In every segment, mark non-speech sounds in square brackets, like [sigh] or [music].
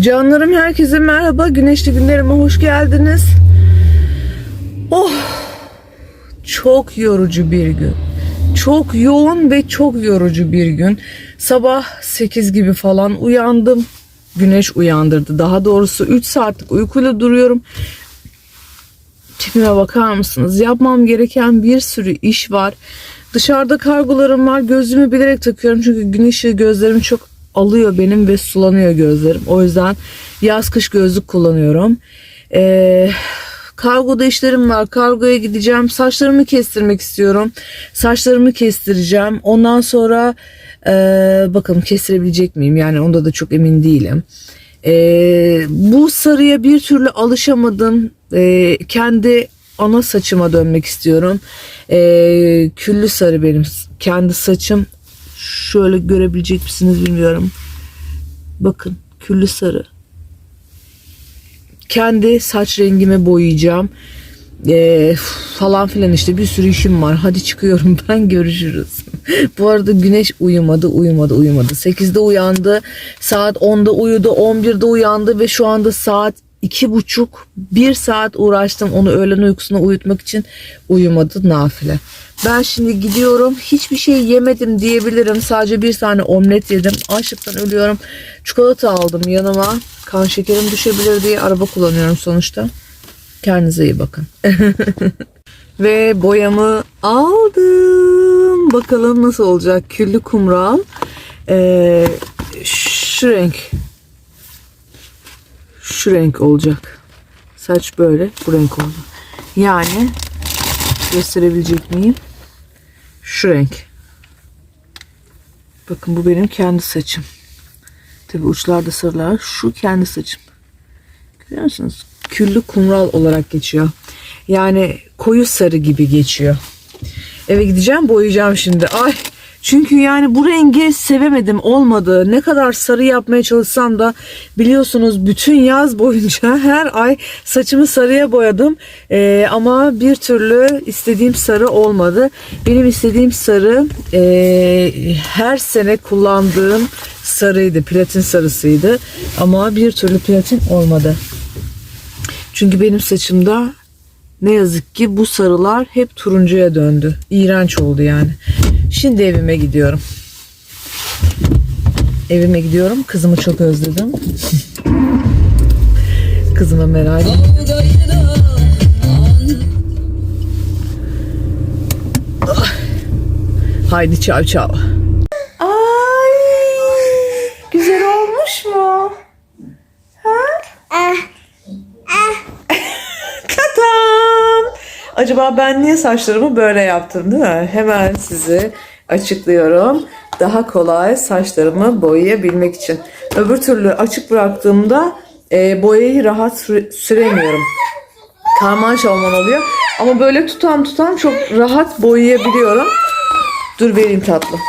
Canlarım herkese merhaba. Güneşli günlerime hoş geldiniz. Oh! Çok yorucu bir gün. Çok yoğun ve çok yorucu bir gün. Sabah 8 gibi falan uyandım. Güneş uyandırdı. Daha doğrusu 3 saatlik uykuyla duruyorum. Tipime bakar mısınız? Yapmam gereken bir sürü iş var. Dışarıda kargolarım var. Gözlüğümü bilerek takıyorum çünkü gün ışığı gözlerimi çok alıyor benim ve sulanıyor gözlerim. O yüzden yaz kış gözlük kullanıyorum. Ee, kargoda işlerim var. Kargoya gideceğim. Saçlarımı kestirmek istiyorum. Saçlarımı kestireceğim. Ondan sonra ee, bakalım kestirebilecek miyim? Yani onda da çok emin değilim. Ee, bu sarıya bir türlü alışamadım. Ee, kendi ana saçıma dönmek istiyorum. Ee, küllü sarı benim kendi saçım. Şöyle görebilecek misiniz bilmiyorum. Bakın küllü sarı. Kendi saç rengimi boyayacağım. Ee, falan filan işte bir sürü işim var. Hadi çıkıyorum [laughs] ben görüşürüz. Bu arada güneş uyumadı uyumadı uyumadı. 8'de uyandı. Saat 10'da uyudu. 11'de uyandı ve şu anda saat iki buçuk bir saat uğraştım onu öğlen uykusuna uyutmak için. Uyumadı nafile. Ben şimdi gidiyorum hiçbir şey yemedim diyebilirim. Sadece bir tane omlet yedim. Açlıktan ölüyorum. Çikolata aldım yanıma. Kan şekerim düşebilir diye araba kullanıyorum sonuçta. Kendinize iyi bakın. [laughs] Ve boyamı aldım. Bakalım nasıl olacak. Küllü kumral. Ee, şu renk şu renk olacak. Saç böyle bu renk oldu. Yani gösterebilecek miyim? Şu renk. Bakın bu benim kendi saçım. Tabi uçlarda sarılar. Şu kendi saçım. Görüyor musunuz? Küllü kumral olarak geçiyor. Yani koyu sarı gibi geçiyor. Eve gideceğim boyayacağım şimdi. Ay çünkü yani bu rengi sevemedim olmadı. Ne kadar sarı yapmaya çalışsam da biliyorsunuz bütün yaz boyunca [laughs] her ay saçımı sarıya boyadım. Ee, ama bir türlü istediğim sarı olmadı. Benim istediğim sarı e, her sene kullandığım sarıydı. Platin sarısıydı. Ama bir türlü platin olmadı. Çünkü benim saçımda ne yazık ki bu sarılar hep turuncuya döndü. İğrenç oldu yani. Şimdi evime gidiyorum. Evime gidiyorum. Kızımı çok özledim. [laughs] Kızıma merak Ah. Haydi çav çav. Ay, güzel olmuş mu? Ha? Katam. Acaba ben niye saçlarımı böyle yaptım değil mi? Hemen size açıklıyorum. Daha kolay saçlarımı boyayabilmek için. Öbür türlü açık bıraktığımda e, boyayı rahat süre- süremiyorum. Karman şalman oluyor. Ama böyle tutam tutam çok rahat boyayabiliyorum. Dur vereyim tatlım.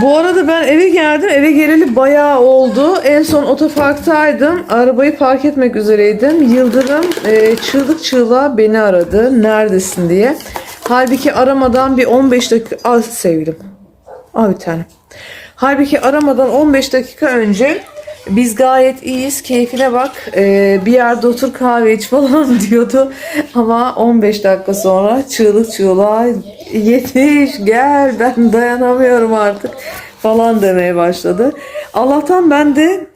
Bu arada ben eve geldim. Eve geleli bayağı oldu. En son otoparktaydım. Arabayı park etmek üzereydim. Yıldırım e, çığlık çığlığa beni aradı. Neredesin diye. Halbuki aramadan bir 15 dakika... Al sevgilim. Al bir tane. Halbuki aramadan 15 dakika önce biz gayet iyiyiz. Keyfine bak. e, bir yerde otur kahve iç [laughs] falan diyordu. Ama 15 dakika sonra çığlık çığlığa yetiş gel ben dayanamıyorum artık falan demeye başladı. Allah'tan ben de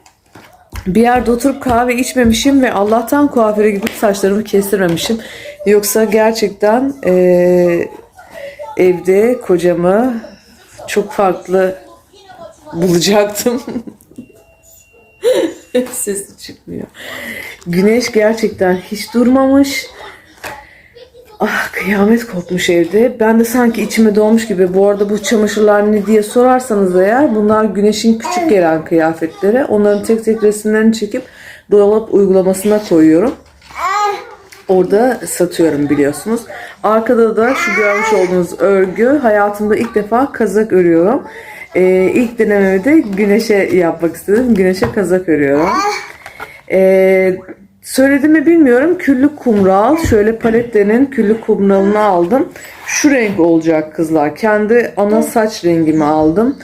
bir yerde oturup kahve içmemişim ve Allah'tan kuaföre gidip saçlarımı kestirmemişim. Yoksa gerçekten eee, evde kocamı çok farklı bulacaktım. [laughs] Sesi çıkmıyor. Güneş gerçekten hiç durmamış. Ah kıyamet kopmuş evde. Ben de sanki içime doğmuş gibi. Bu arada bu çamaşırlar ne diye sorarsanız eğer bunlar güneşin küçük gelen kıyafetleri. Onların tek tek resimlerini çekip dolap uygulamasına koyuyorum. Orada satıyorum biliyorsunuz. Arkada da şu görmüş olduğunuz örgü hayatımda ilk defa kazak örüyorum. Ee, ilk denememi de güneşe yapmak istedim. Güneşe kazak örüyorum. Ee, söyledim mi bilmiyorum. Küllü kumral. Şöyle paletlerin küllü kumralını aldım. Şu renk olacak kızlar. Kendi ana saç rengimi aldım.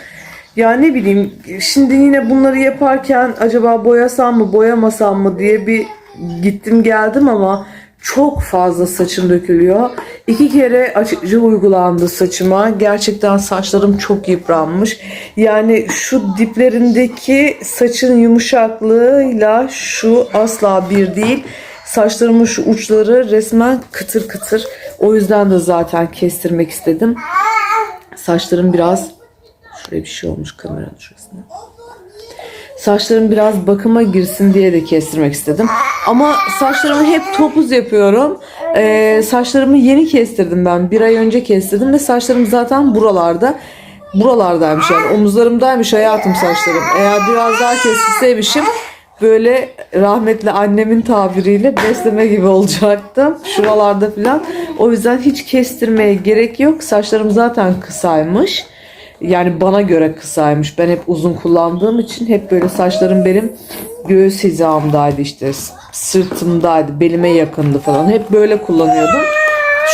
Ya ne bileyim şimdi yine bunları yaparken acaba boyasam mı boyamasam mı diye bir gittim geldim ama çok fazla saçım dökülüyor. İki kere açıcı uygulandı saçıma. Gerçekten saçlarım çok yıpranmış. Yani şu diplerindeki saçın yumuşaklığıyla şu asla bir değil. Saçlarımın şu uçları resmen kıtır kıtır. O yüzden de zaten kestirmek istedim. Saçlarım biraz şuraya bir şey olmuş kameranın şurasında. Saçlarım biraz bakıma girsin diye de kestirmek istedim. Ama saçlarımı hep topuz yapıyorum. Ee, saçlarımı yeni kestirdim ben. Bir ay önce kestirdim ve saçlarım zaten buralarda. Buralardaymış yani omuzlarımdaymış hayatım saçlarım. Eğer biraz daha kestirseymişim böyle rahmetli annemin tabiriyle besleme gibi olacaktım. Şuralarda falan. O yüzden hiç kestirmeye gerek yok. Saçlarım zaten kısaymış. Yani bana göre kısaymış. Ben hep uzun kullandığım için hep böyle saçlarım benim göğüs hizamdaydı işte. Sırtımdaydı, belime yakındı falan. Hep böyle kullanıyordum.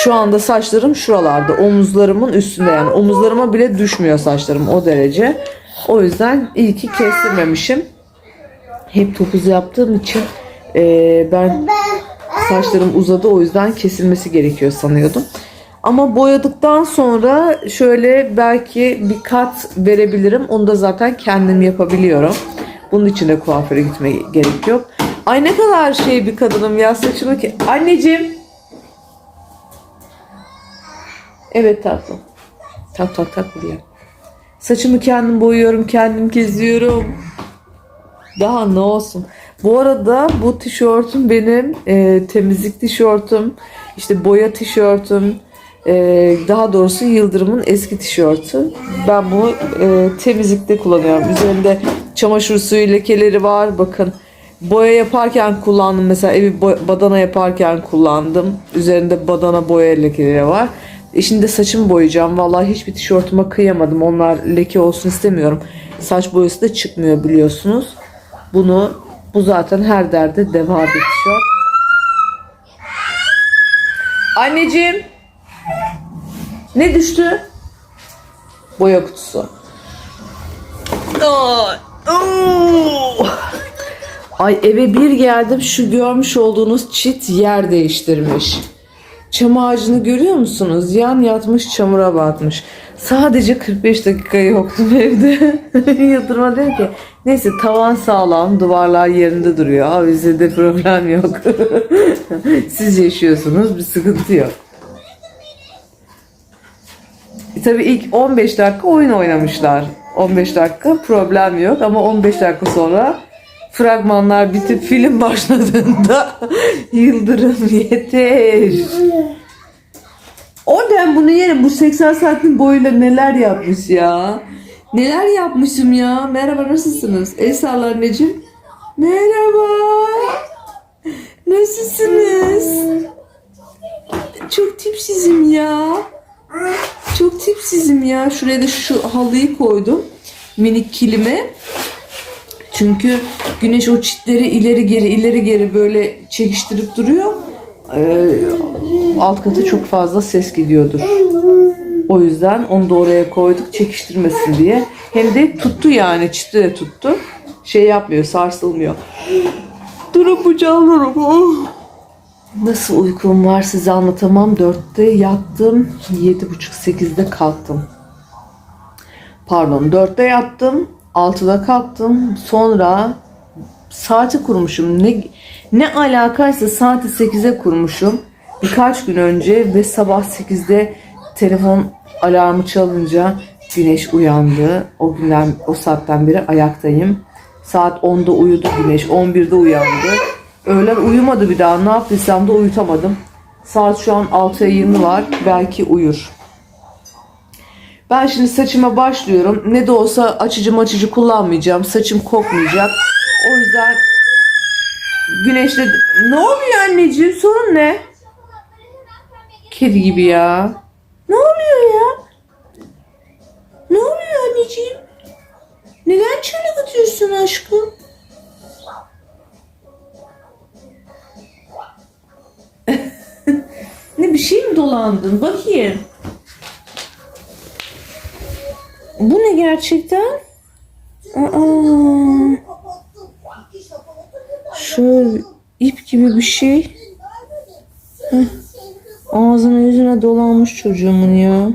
Şu anda saçlarım şuralarda. Omuzlarımın üstünde yani. Omuzlarıma bile düşmüyor saçlarım o derece. O yüzden iyi ki kestirmemişim. Hep topuz yaptığım için eee, ben saçlarım uzadı o yüzden kesilmesi gerekiyor sanıyordum. Ama boyadıktan sonra şöyle belki bir kat verebilirim. Onu da zaten kendim yapabiliyorum. Bunun için de kuaföre gitmeye gerek yok. Ay ne kadar şey bir kadınım ya saçımı ki. Anneciğim. Evet tatlım. Tak tak tak buraya. Saçımı kendim boyuyorum, kendim keziyorum. Daha ne olsun. Bu arada bu tişörtüm benim e, temizlik tişörtüm, işte boya tişörtüm, e, daha doğrusu Yıldırım'ın eski tişörtü. Ben bunu e, temizlikte kullanıyorum. Üzerinde çamaşır suyu lekeleri var. Bakın boya yaparken kullandım. Mesela evi badana yaparken kullandım. Üzerinde badana boya lekeleri var. E şimdi saçımı boyayacağım. Vallahi hiçbir tişörtüme kıyamadım. Onlar leke olsun istemiyorum. Saç boyası da çıkmıyor biliyorsunuz. Bunu bu zaten her derde deva bir tişört. Anneciğim. Ne düştü? Boya kutusu. Ay, eve bir geldim şu görmüş olduğunuz çit yer değiştirmiş. Çam ağacını görüyor musunuz? Yan yatmış çamura batmış. Sadece 45 dakika yoktum [laughs] evde. Yıldırma diyor ki neyse tavan sağlam duvarlar yerinde duruyor. Avizede problem yok. [laughs] Siz yaşıyorsunuz bir sıkıntı yok. E, tabii ilk 15 dakika oyun oynamışlar. 15 dakika problem yok ama 15 dakika sonra fragmanlar bitip film [laughs] başladığında Yıldırım yeter. Oradan bunu yerim. Bu 80 santim boyuyla neler yapmış ya. Neler yapmışım ya. Merhaba nasılsınız? El anneciğim. Merhaba. Nasılsınız? Çok tipsizim ya. Çok tipsizim ya. Şuraya da şu halıyı koydum. Minik kilime. Çünkü güneş o çitleri ileri geri ileri geri böyle çekiştirip duruyor. Ee, alt katı çok fazla ses gidiyordur. O yüzden onu da oraya koyduk çekiştirmesin diye. Hem de tuttu yani de tuttu. Şey yapmıyor sarsılmıyor. Durun bu canlarım. Oh. Nasıl uykum var size anlatamam. Dörtte yattım. Yedi buçuk sekizde kalktım. Pardon dörtte yattım. Altıda kalktım. Sonra saati kurmuşum. Ne ne alakaysa saati 8'e kurmuşum. Birkaç gün önce ve sabah 8'de telefon alarmı çalınca güneş uyandı. O günden o saatten beri ayaktayım. Saat 10'da uyudu güneş. 11'de uyandı. Öğlen uyumadı bir daha. Ne yaptıysam da uyutamadım. Saat şu an 6'ya 20 var. Belki uyur. Ben şimdi saçıma başlıyorum. Ne de olsa açıcı maçıcı kullanmayacağım. Saçım kokmayacak. O yüzden güneşle... Ne oluyor anneciğim? Sorun ne? Kedi gibi ya. Ne oluyor ya? Ne oluyor anneciğim? Neden çığlık atıyorsun aşkım? [laughs] ne bir şey mi dolandın? Bakayım. Bu ne gerçekten? Aa, şöyle ip gibi bir şey. Heh. Ağzına yüzüne dolanmış çocuğumun ya.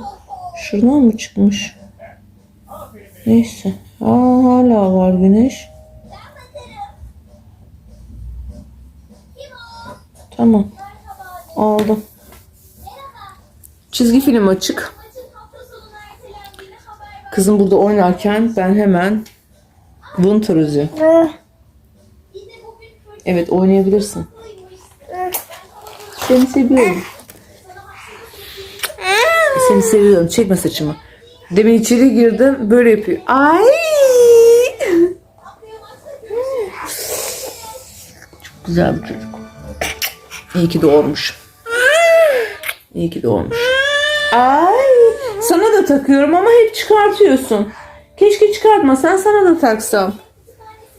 Şuradan mı çıkmış? Neyse. Aa, hala var güneş. Tamam. Aldım. Çizgi film açık. Kızım burada oynarken ben hemen Winter Üzü. Evet oynayabilirsin. Seni seviyorum. Seni seviyorum. Çekme saçımı. Demin içeri girdim böyle yapıyor. Ay! Çok güzel bir çocuk. İyi ki doğurmuş. İyi ki doğurmuş. Ay! Sana da takıyorum ama hep çıkartıyorsun. Keşke çıkartmasan sana da taksam.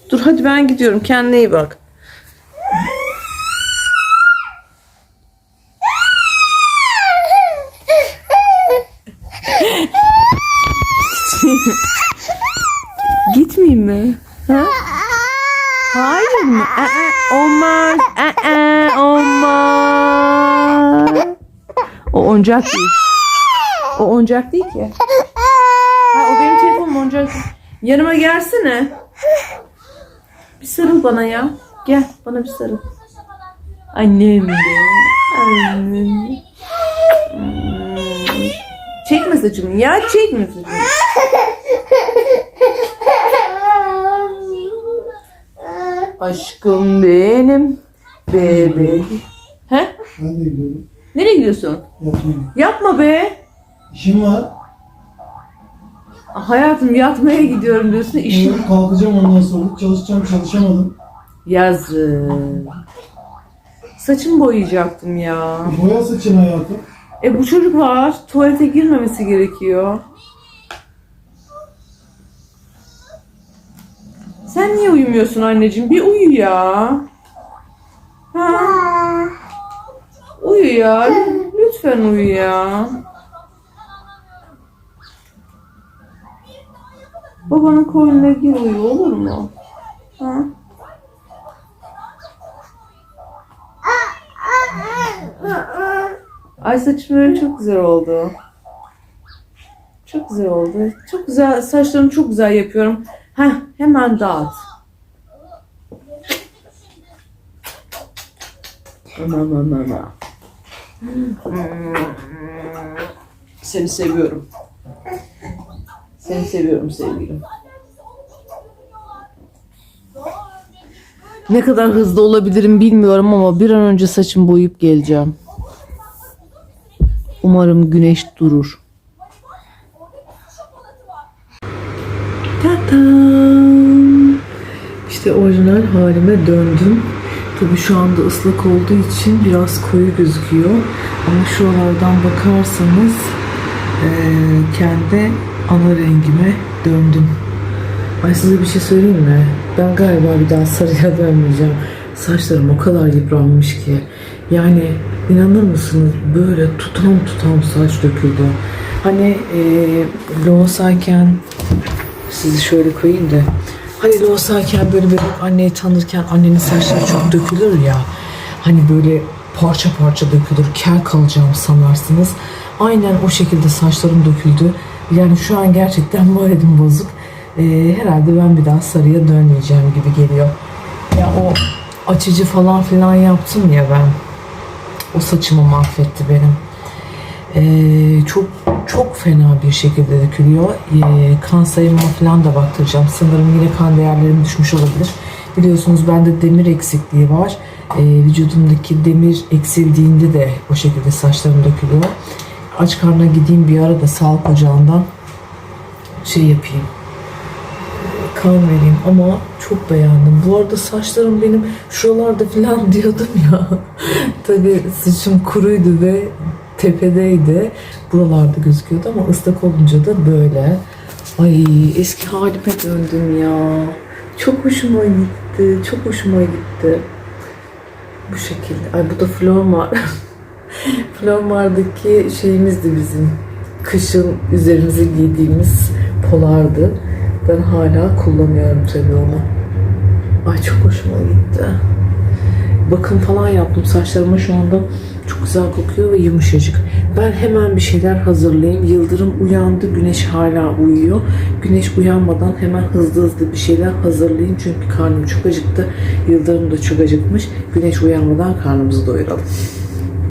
Dur hadi ben gidiyorum. Kendine iyi bak. [laughs] Gitmeyeyim mi? Ha? Hayır mı? Aa, olmaz. Aa, oyuncak değil. O oyuncak değil ki. [laughs] Ha, o benim telefonum oyuncak. Yanıma gelsene. Bir sarıl bana ya. Gel bana bir sarıl. Annem de. Annem. Hmm. Çekme saçımı ya çekme saçımı. Aşkım benim. Bebeğim. He? Ben de gidiyorum. Nereye gidiyorsun? Yatmayayım. Yapma be. İşim var. Hayatım yatmaya gidiyorum diyorsun. İşim Şimdi kalkacağım ondan sonra. Çalışacağım çalışamadım. yazık. Saçımı boyayacaktım ya. Boya saçın hayatım. E bu çocuk var. Tuvalete girmemesi gerekiyor. Sen niye uyumuyorsun anneciğim? Bir uyu ya. Ha? Uyu ya. [laughs] Lütfen uyu ya. Babanın koynuna gir uyu olur mu? Ha? Ay böyle çok güzel oldu. Çok güzel oldu. Çok güzel saçlarımı çok güzel yapıyorum. Heh, hemen dağıt. Aman aman aman. Seni seviyorum. Seni seviyorum sevgilim. Ne kadar hızlı olabilirim bilmiyorum ama bir an önce saçımı boyayıp geleceğim. Umarım güneş durur. Tatam. İşte orijinal halime döndüm. Tabii şu anda ıslak olduğu için biraz koyu gözüküyor. Ama şuralardan bakarsanız eee, kendi ana rengime döndüm. Ay size bir şey söyleyeyim mi? Ben galiba bir daha sarıya [laughs] dönmeyeceğim. Saçlarım o kadar yıpranmış ki. Yani inanır mısınız böyle tutam tutam saç döküldü. Hani eee loğusayken sizi şöyle koyayım da. Hani loğusayken böyle böyle anneyi tanırken annenin saçları çok dökülür ya. Hani böyle parça parça dökülür. Kel kalacağım sanarsınız. Aynen o şekilde saçlarım döküldü. Yani şu an gerçekten moralim bozuk. Ee, herhalde ben bir daha sarıya dönmeyeceğim gibi geliyor. Ya o açıcı falan filan yaptım ya ben. O saçımı mahvetti benim. Ee, çok çok fena bir şekilde dökülüyor. Ee, kan sayıma falan da baktıracağım. Sanırım yine kan değerlerim düşmüş olabilir. Biliyorsunuz bende demir eksikliği var. Ee, vücudumdaki demir eksildiğinde de o şekilde saçlarım dökülüyor. Aç karnına gideyim bir ara da sağlık ocağından şey yapayım kan vereyim ama çok beğendim. Bu arada saçlarım benim şuralarda falan [laughs] diyordum ya. Tabii saçım kuruydu ve tepedeydi. Buralarda gözüküyordu ama ıslak olunca da böyle. Ay eski halime döndüm ya. Çok hoşuma gitti. Çok hoşuma gitti. Bu şekilde. Ay bu da Flormar. [laughs] Flormar'daki şeyimizdi bizim. Kışın üzerimize giydiğimiz polardı. Ben hala kullanıyorum tabii onu. Ay çok hoşuma gitti. Bakım falan yaptım saçlarıma şu anda çok güzel kokuyor ve yumuşacık. Ben hemen bir şeyler hazırlayayım. Yıldırım uyandı, güneş hala uyuyor. Güneş uyanmadan hemen hızlı hızlı bir şeyler hazırlayayım. Çünkü karnım çok acıktı. Yıldırım da çok acıkmış. Güneş uyanmadan karnımızı doyuralım.